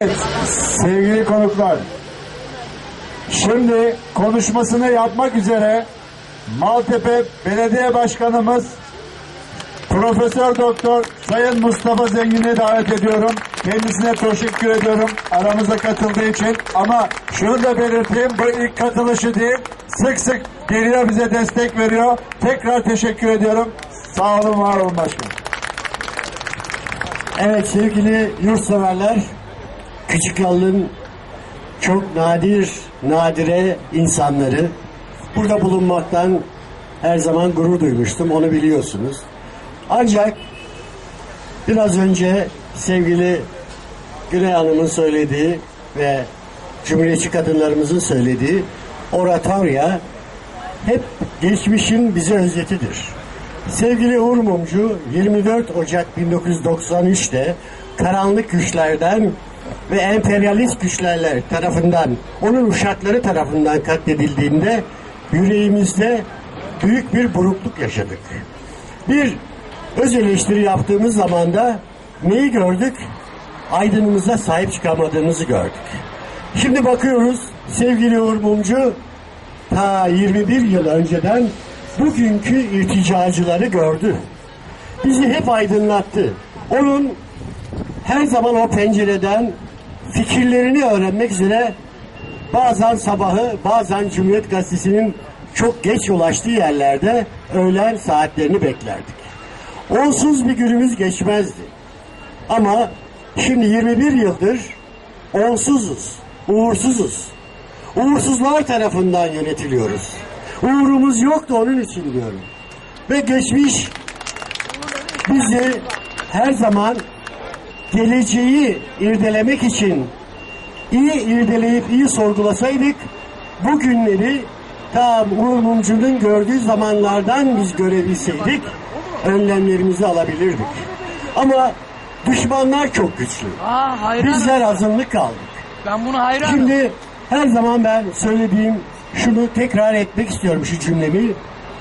Evet, sevgili konuklar. Şimdi konuşmasını yapmak üzere Maltepe Belediye Başkanımız Profesör Doktor Sayın Mustafa Zengin'i davet ediyorum. Kendisine teşekkür ediyorum aramıza katıldığı için. Ama şunu da belirteyim bu ilk katılışı değil. Sık sık geliyor bize destek veriyor. Tekrar teşekkür ediyorum. Sağ olun var olun başkanım. Evet sevgili yurtseverler, Küçük Yallı'nın çok nadir, nadire insanları burada bulunmaktan her zaman gurur duymuştum, onu biliyorsunuz. Ancak biraz önce sevgili Güney Hanım'ın söylediği ve Cumhuriyetçi kadınlarımızın söylediği oratorya hep geçmişin bize özetidir. Sevgili Uğur Mumcu 24 Ocak 1993'te karanlık güçlerden ve emperyalist güçlerler tarafından, onun uşakları tarafından katledildiğinde yüreğimizde büyük bir burukluk yaşadık. Bir öz eleştiri yaptığımız zaman da neyi gördük? Aydınımıza sahip çıkamadığımızı gördük. Şimdi bakıyoruz sevgili Uğur Mumcu ta 21 yıl önceden bugünkü irticacıları gördü. Bizi hep aydınlattı. Onun her zaman o pencereden fikirlerini öğrenmek üzere bazen sabahı bazen Cumhuriyet Gazetesi'nin çok geç ulaştığı yerlerde öğlen saatlerini beklerdik. Onsuz bir günümüz geçmezdi. Ama şimdi 21 yıldır onsuzuz, uğursuzuz. Uğursuzlar tarafından yönetiliyoruz. Uğurumuz yok da onun için diyorum. Ve geçmiş bizi her zaman geleceği irdelemek için iyi irdeleyip iyi sorgulasaydık bu günleri tam Uğur Mumcu'nun gördüğü zamanlardan biz görebilseydik önlemlerimizi alabilirdik. Ama düşmanlar çok güçlü. Aa. Bizler azınlık kaldık. Ben buna hayranım. Şimdi her zaman ben söylediğim şunu tekrar etmek istiyorum şu cümlemi.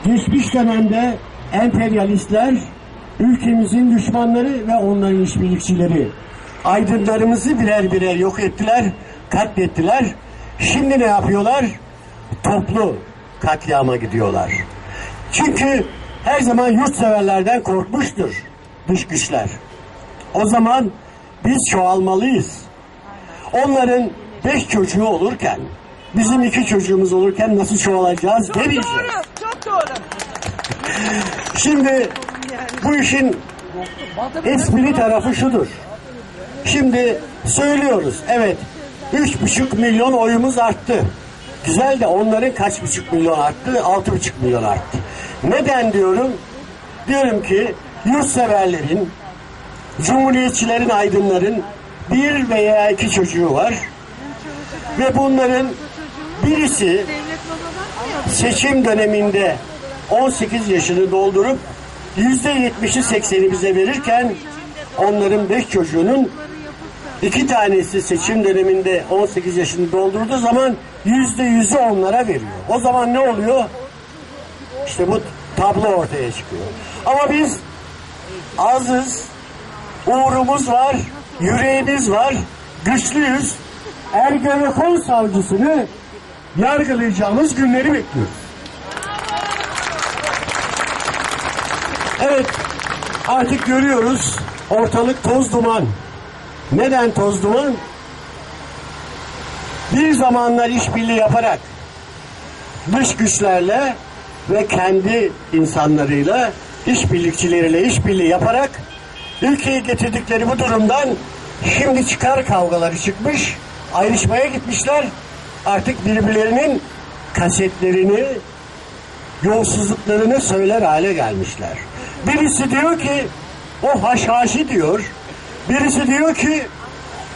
Geçmiş dönemde emperyalistler ülkemizin düşmanları ve onların işbirlikçileri aydınlarımızı birer birer yok ettiler, katlettiler. Şimdi ne yapıyorlar? Toplu katliama gidiyorlar. Çünkü her zaman yurtseverlerden korkmuştur dış güçler. O zaman biz çoğalmalıyız. Onların beş çocuğu olurken, bizim iki çocuğumuz olurken nasıl çoğalacağız demeyeceğiz. Doğru, çok doğru. Şimdi bu işin espri tarafı şudur. Şimdi söylüyoruz, evet üç buçuk milyon oyumuz arttı. Güzel de onların kaç buçuk milyon arttı? Altı buçuk milyon arttı. Neden diyorum? Diyorum ki yurtseverlerin, cumhuriyetçilerin, aydınların bir veya iki çocuğu var. Ve bunların birisi seçim döneminde 18 yaşını doldurup yüzde yetmişi sekseni bize verirken onların beş çocuğunun iki tanesi seçim döneminde 18 yaşını doldurduğu zaman yüzde yüzü onlara veriyor. O zaman ne oluyor? İşte bu tablo ortaya çıkıyor. Ama biz azız, uğrumuz var, yüreğimiz var, güçlüyüz. Ergenekon savcısını yargılayacağımız günleri bekliyoruz. Evet, artık görüyoruz ortalık toz duman. Neden toz duman? Bir zamanlar işbirliği yaparak dış güçlerle ve kendi insanlarıyla işbirlikçileriyle işbirliği yaparak ülkeyi getirdikleri bu durumdan şimdi çıkar kavgaları çıkmış, ayrışmaya gitmişler. Artık birbirlerinin kasetlerini, yolsuzluklarını söyler hale gelmişler. Birisi diyor ki o haşhaşi diyor. Birisi diyor ki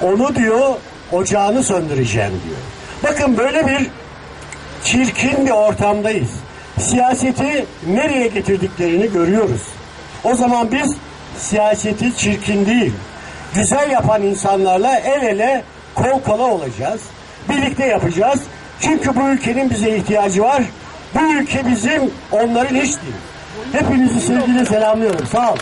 onu diyor ocağını söndüreceğim diyor. Bakın böyle bir çirkin bir ortamdayız. Siyaseti nereye getirdiklerini görüyoruz. O zaman biz siyaseti çirkin değil, güzel yapan insanlarla el ele, kol kola olacağız. Birlikte yapacağız. Çünkü bu ülkenin bize ihtiyacı var. Bu ülke bizim, onların hiç değil. Hepinizi sevgiyle selamlıyorum. Sağ olun.